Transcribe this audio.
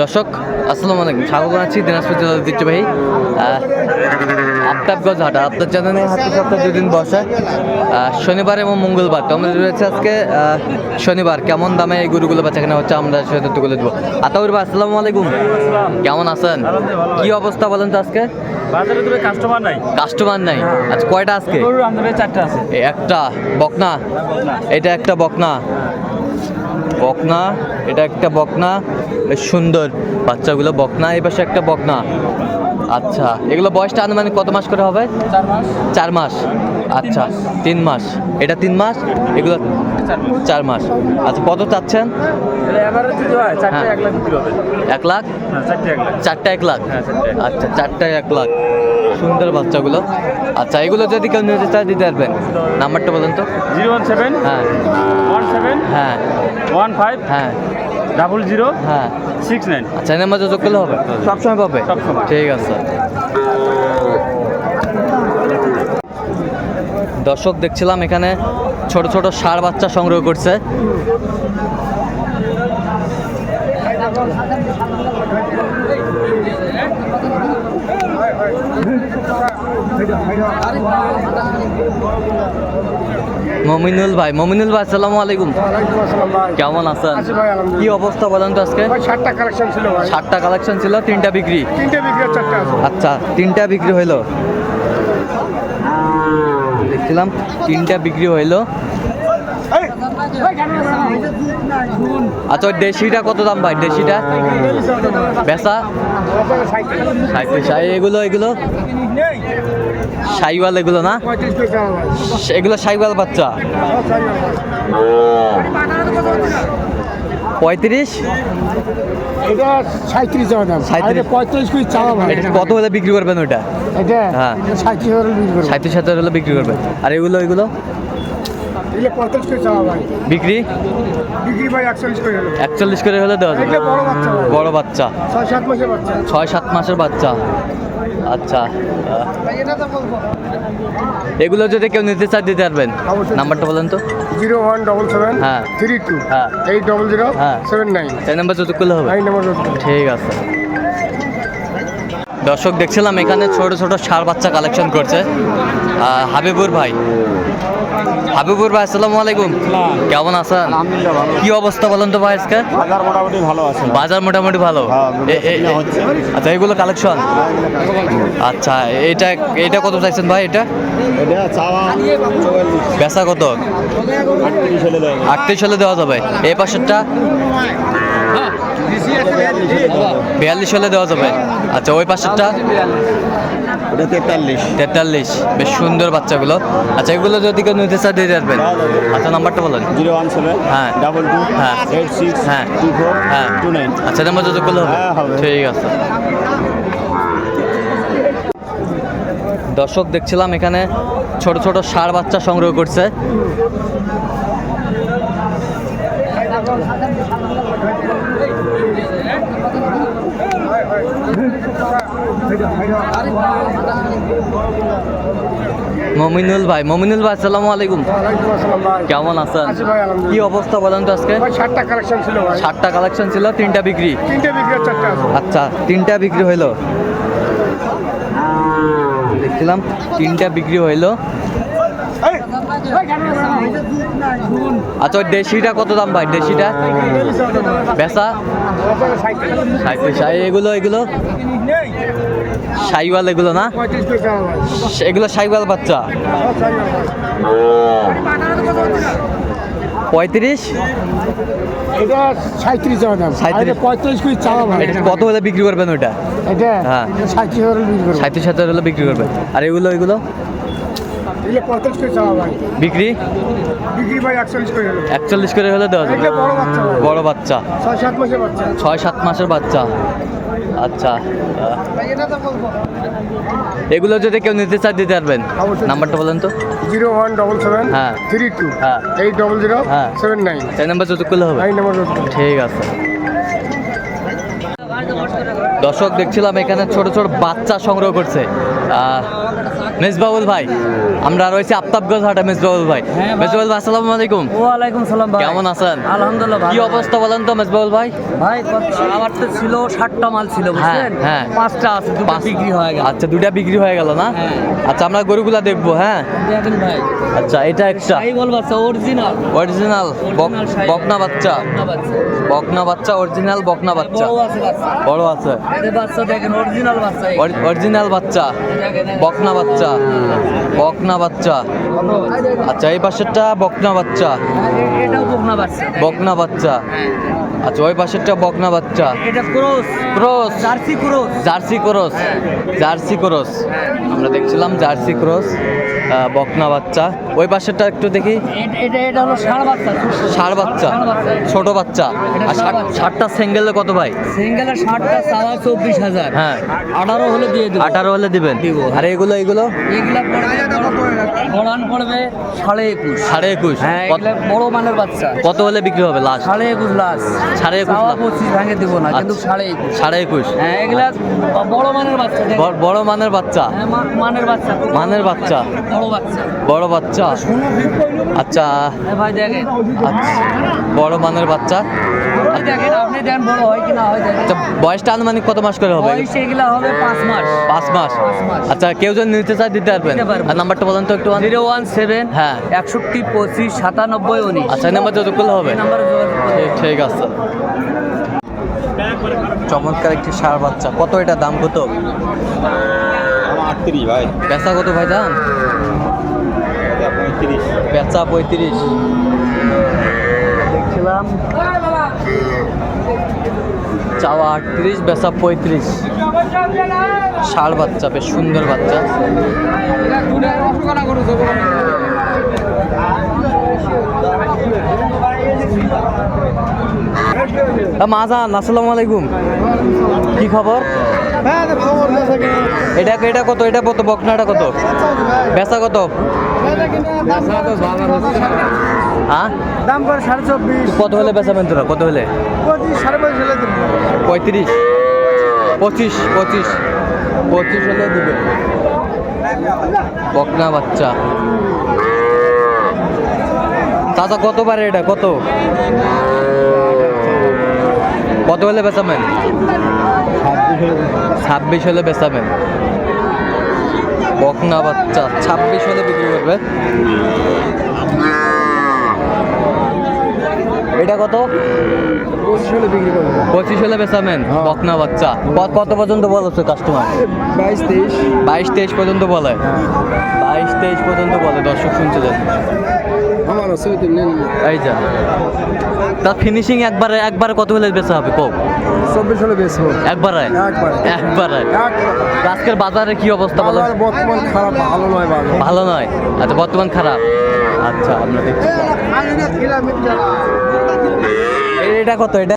দর্শক আসসালামু আলাইকুম। স্বাগত জানাচ্ছি দিনাজপুর জেলার ঐতিহ্যবাহী আফতাবগঞ্জ হাট। আপনার জানেন হাতে সপ্তাহে দুদিন বসে শনিবার এবং মঙ্গলবার। তো আমাদের রয়েছে আজকে শনিবার কেমন দামে এই গরুগুলো বেচা কেনা হচ্ছে আমরা সেটা তুলে দেবো। আতাউর ভাই আসসালামু আলাইকুম। কেমন আছেন? কি অবস্থা বলেন তো আজকে? বাজারে কাস্টমার নাই। কাস্টমার নাই। আজ কয়টা আজকে? আমাদের চারটা আছে। একটা বকনা। এটা একটা বকনা? বকনা এটা একটা বকনা বেশ সুন্দর। বাচ্চাগুলো বকনা এই পাশে একটা বকনা। আচ্ছা এগুলো বয়সটা আনুমানিক কত মাস করে হবে? চার মাস। আচ্ছা তিন মাস। এটা তিন মাস? এগুলো চার মাস। আচ্ছা কত চাচ্ছেন? হয় চারটে। এক লাখ চারটে এক লাখ। চারটা লাখ। হ্যাঁ, আচ্ছা চারটায় এক লাখ। সুন্দর বাচ্চাগুলো। আচ্ছা এগুলো যদি কেউ নিতে চায় দিতে পারবেন। নাম্বারটা বলুন তো। জিরো ওয়ান সেভেন হ্যাঁ। ওয়ান সেভেন হ্যাঁ। ওয়ান ফাইভ হ্যাঁ। ডাবল জিরো হ্যাঁ। Six nine. আচ্ছা এর মধ্যে যোগ করলে হবে? সবসময় পাবে? সবসময়। ঠিক আছে। দর্শক দেখছিলাম এখানে ছোট ছোট সার বাচ্চা সংগ্রহ করছে। মমিনুল ভাই মমিনুল ভাই আসসালামু আলাইকুম। কেমন আছেন? কি অবস্থা বলেন তো আজকে? ষাটটা কালেকশন ছিল সাতটা ষাটটা কালেকশন ছিল তিনটা বিক্রি? তিনটা বিক্রি আচ্ছা তিনটা বিক্রি হইল। দেখছিলাম তিনটা বিক্রি হইল। আচ্ছা দেশিটা কত দাম ভাই? দেশিটা? বেচা? এগুলো এগুলো? সাইওয়াল এগুলো না? এগুলো সাইওয়াল বাচ্চা। পঁয়ত্রিশ? এটা সাঁত্রিশ টাকা দাম। 37 আর এটা পঁয়ত্রিশ করে চাওয়া কত হলে বিক্রি করবেন ওইটা? হ্যাঁ। সাঁত্রিশ হাজার হলে বিক্রি করবেন। আর এগুলো এগুলো? এগুলো পঁয়ত্রিশ করে চাওয়া ভাই। বিক্রি? বিক্রি ভাই একচল্লিশ করে হলো। একচল্লিশ করে হলে দেওয়া যাবে। বড় বাচ্চা ছয় সাত মাসের বাচ্চা। ছয় সাত মাসের বাচ্চা। আচ্ছা। এগুলো যদি কেউ নিতে চায় দিতে পারবেন। নাম্বারটা বলেন তো। জিরো ওয়ান ডবল সেভেন হ্যাঁ। থ্রি টু হ্যাঁ। এইট ডবল জিরো হ্যাঁ। Seven nine. সেই নাম্বার যত করলে হবে? এই নম্বর ঠিক আছে। দর্শক দেখছিলাম এখানে ছোট ছোট ষাঁড় বাচ্চা কালেকশন করছে। হাবিবুর ভাই। হাবিবুর ভাই আসসালামু আলাইকুম। কেমন আছেন? কি অবস্থা বলেন তো ভাই আজকে? বাজার মোটামুটি ভালো আছে। বাজার মোটামুটি ভালো? হ্যাঁ, আচ্ছা এগুলো কালেকশন আচ্ছা এটা এটা কত চাইছেন ভাই এটা? বেচা কত? আটত্রিশ হলে দেওয়া যাবে। এই পাশেরটা? বিয়াল্লিশ হলে দেওয়া যাবে। আচ্ছা ওই পাশেরটা? তেতাল্লিশ। তেতাল্লিশ বেশ সুন্দর বাচ্চাগুলো। আচ্ছা এগুলো যদি কেউ নিতে চায় দিয়ে যাবেন আচ্ছা নাম্বারটা বলেন। জিরো ওয়ান সেভেন হ্যাঁ। ডাবল টু হ্যাঁ। এইট সিক্স হ্যাঁ। টু ফোর হ্যাঁ। Two nine. আচ্ছা নাম্বার যত করলে হবে? হ্যাঁ, হবে। ঠিক আছে। দর্শক দেখছিলাম এখানে ছোট ছোট ষাঁড় বাচ্চা সংগ্রহ করছে। মমিনুল ভাই মমিনুল ভাই আসসালামু আলাইকুম। কেমন আছেন। কি অবস্থা বলেন তো আজকে? ষাটটা কালেকশন ছিল ষাটটা কালেকশন ছিল তিনটা বিক্রি? তিনটে বিক্রি আচ্ছা তিনটা বিক্রি হইল? দেখছিলাম তিনটা বিক্রি হইল। আচ্ছা ওই দেশিটা কত দাম ভাই? দেশিটা? বেচা? সাঁত্রিশ এগুলো এগুলো? সাইওয়াল এগুলো না? এগুলো সাইওয়াল বাচ্চা। পঁয়ত্রিশ? এটা সাঁত্রিশ টাকা দাম। আর 37 এটা পঁয়ত্রিশ করে চাওয়া এটা কত হলে বিক্রি করবেন ওইটা? হ্যাঁ। সাঁত্রিশ হাজার হলে বিক্রি করবেন। আর এগুলো এগুলো এগুলো পঁয়ত্রিশ করে চাওয়া ভাই বিক্রি? বিক্রি ভাই একচল্লিশ করে হলো। দেওয়া যাবে। বড় বাচ্চা ছয় সাত মাসের বাচ্চা। আচ্ছা। এগুলো যদি কেউ নিতে চায় দিতে পারবেন। নাম্বারটা বলেন তো। জিরো ওয়ান ডবল সেভেন হ্যাঁ। থ্রি টু হ্যাঁ। এইট ডবল জিরো হ্যাঁ। Seven nine. সেই নাম্বার যত করলে হবে? এই নম্বর ঠিক আছে। দর্শক দেখছিলাম এখানে ছোট ছোট বাচ্চা সংগ্রহ করছে। মেজবাউল ভাই আমরা রয়েছি আফতাবগঞ্জ হাটে মেজবাউল ভাই। হ্যাঁ। মেজবাউল ভাই আসসালামু আলাইকুম। ওয়ালাইকুম সালাম ভাই। কেমন আছেন? আলহামদুলিল্লাহ কি অবস্থা বলেন তো মেজবাউল ভাই? ভাই আমার তো ছিল ষাটটা মাল ছিল হ্যাঁ, বুঝলেন? হ্যাঁ। পাঁচটা আছে দুটো বিক্রি হয়ে গেল। আচ্ছা দুইটা বিক্রি হয়ে গেল না? হ্যাঁ। আচ্ছা আমরা গরুগুলা দেখব হ্যাঁ? দেখেন ভাই। আচ্ছা এটা একটা। সাই বল বাচ্চা অরিজিনাল অরিজিনাল বকনা বাচ্চা। বকনা বাচ্চা। অরিজিনাল বকনা বাচ্চা বড় আছে বাচ্চা। বড় আছে। এদের বাচ্চা দেখেন অরিজিনাল বাচ্চা অরিজিনাল বাচ্চা। বকনা বাচ্চা। বকনা বাচ্চা। আচ্ছা এই পাশেরটা বকনা বাচ্চা। বকনা বাচ্চা। আচ্ছা ওই পাশেরটা বকনা বাচ্চা। Cross. Jersey cross. Jersey cross. Jersey cross. আমরা দেখছিলাম জার্সি ক্রস। বকনা বাচ্চা। ওই পাশেরটা একটু দেখি। ষাঁড় বাচ্চা ছোট বাচ্চা। আর ষাটটা সিঙ্গেলে কত ভাই? সিঙ্গেলের ষাটটা চাওয়া চব্বিশ হাজার। হ্যাঁ। আঠারো হলে দিয়ে দেবো। আঠারো হলে দিবেন? আর এগুলো এগুলো? এগুলা বড়ান পড়বে সাড়ে একুশ। সাড়ে একুশ? হ্যাঁ বড় মানের বাচ্চা। কত হলে বিক্রি হবে লাস্ট সাড়ে একুশ লাখ সাড়ে একুশ পঁচিশ ভাঙে দিব না কিন্তু আচ্ছা। সাড়ে একুশ। সাড়ে একুশ। হ্যাঁ এগুলা বড় মানের বাচ্চা। বড়- বড় মানের বাচ্চা? হ্যাঁ, মানের বাচ্চা। মানের বাচ্চা। বড় বাচ্চা। বড় বাচ্চা? আচ্ছা। ভাই দেখেন। আচ্ছা। বড় মানের বাচ্চা? দেখেন আপনি দেখেন বড় হয় কি না হয় দেখেন। আচ্ছা বয়সটা আনুমানিক কত মাস করে হবে? বয়স এগুলা হবে পাঁচ মাস। পাঁচ মাস? আচ্ছা কেউ যদি নিতে চায় দিতে পারবেন। আর নাম্বারটা বলেন তো একটু। জিরো ওয়ান সেভেন হ্যাঁ। একষট্টি পঁচিশ সাতানব্বই উনিশ। আচ্ছা নাম্বার যোগাযোগ করলে হবে? নাম্বারে। ঠিক- আছে। চমৎকার একটি সার বাচ্চা। কত এটা? দাম কত? আটত্রিশ ভাই। বেচা কত ভাই দাম? পঁয়ত্রিশ। বেচা পঁয়ত্রিশ। দেখছিলাম। চাওয়া আটত্রিশ বেচা পঁয়ত্রিশ। ষাড় বাচ্চা বেশ সুন্দর বাচ্চা। মাজান আসসালামু আলাইকুম। কি খবর? হ্যাঁ এটা এটা কত? এটা কত? বকনাটা কত? বেচা কত? হ্যাঁ? দাম করে সাড়ে চব্বিশ। কত হলে বেচাবেন তোরা? কত হলে? পঁচিশ সাড়ে পঁচিশ হলে পঁয়ত্রিশ। পঁচিশ পঁচিশ। পঁচিশ হলে দিবে। বকনা বাচ্চা। চাচা কত পারে এটা? কত? কত হলে বেচাবেন ছাব্বিশ হলে বেচাবেন বকনা বাচ্চা ছাব্বিশ হলে বিক্রি করবে। এটা কত? পঁচিশ হলে বিক্রি করবে। পঁচিশ হলে বেচাবেন বকনা বাচ্চা। কত পর্যন্ত বলেছে কাস্টমার বাইশ তেইশ। বাইশ তেইশ পর্যন্ত বলে? বাইশ তেইশ পর্যন্ত বলে দর্শক শুনছিলেন এই যা। তা ফিনিশিং একবারে একবারে কত হলে বেচা হবে? কো চব্বিশ হলে বেচবো। একবারে? একবারে। একবারে। একবার। আজকের বাজারে কি অবস্থা বলো? বর্তমান খারাপ ভালো নয় ভালো নয়? আচ্ছা বর্তমান খারাপ? আচ্ছা আমরা দেখছি। এটা কত? এটা